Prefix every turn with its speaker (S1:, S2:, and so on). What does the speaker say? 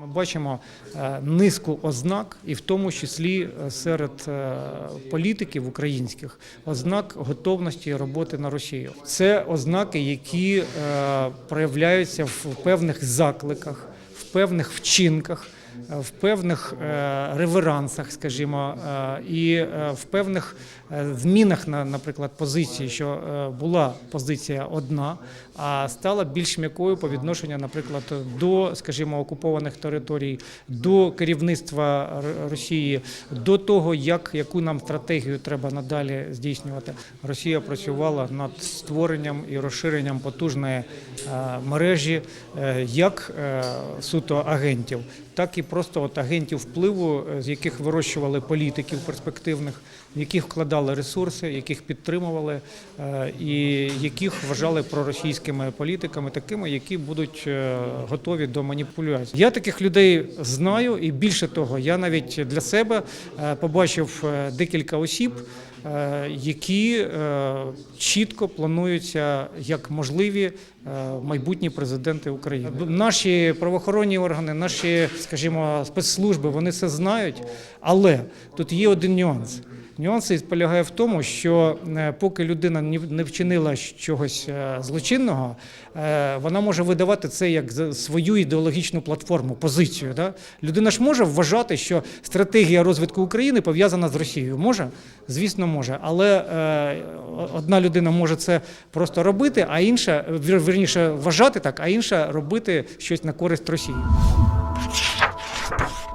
S1: Ми бачимо е, низку ознак, і в тому числі е, серед е, політиків українських ознак готовності роботи на Росію. Це ознаки, які проявляються в певних закликах, в певних вчинках. В певних е, реверансах, скажімо, е, і е, в певних змінах на, наприклад, позиції, що була позиція одна, а стала більш м'якою по відношенню, наприклад, до, скажімо, окупованих територій, до керівництва Росії, до того, як яку нам стратегію треба надалі здійснювати. Росія працювала над створенням і розширенням потужної мережі як суто агентів, так і просто от агентів впливу, е, з яких вирощували політиків перспективних, в яких вкладали ресурси, яких підтримували, е, і яких вважали проросійськими політиками, такими, які будуть е, готові до маніпуляцій. Я таких людей знаю, і більше того, я навіть для себе побачив декілька осіб. Які чітко плануються як можливі майбутні президенти України. Наші правоохоронні органи, наші, скажімо, спецслужби, вони це знають, але тут є один нюанс. Нюанс полягає в тому, що е, поки людина не вчинила чогось е, злочинного, е, вона може видавати це як свою ідеологічну платформу, позицію. Да? Людина ж може вважати, що стратегія розвитку України пов'язана з Росією. Може? Звісно, може. Але одна людина може це просто робити, а інша вірніше вважати так, а інша робити щось на користь Росії. Thank you.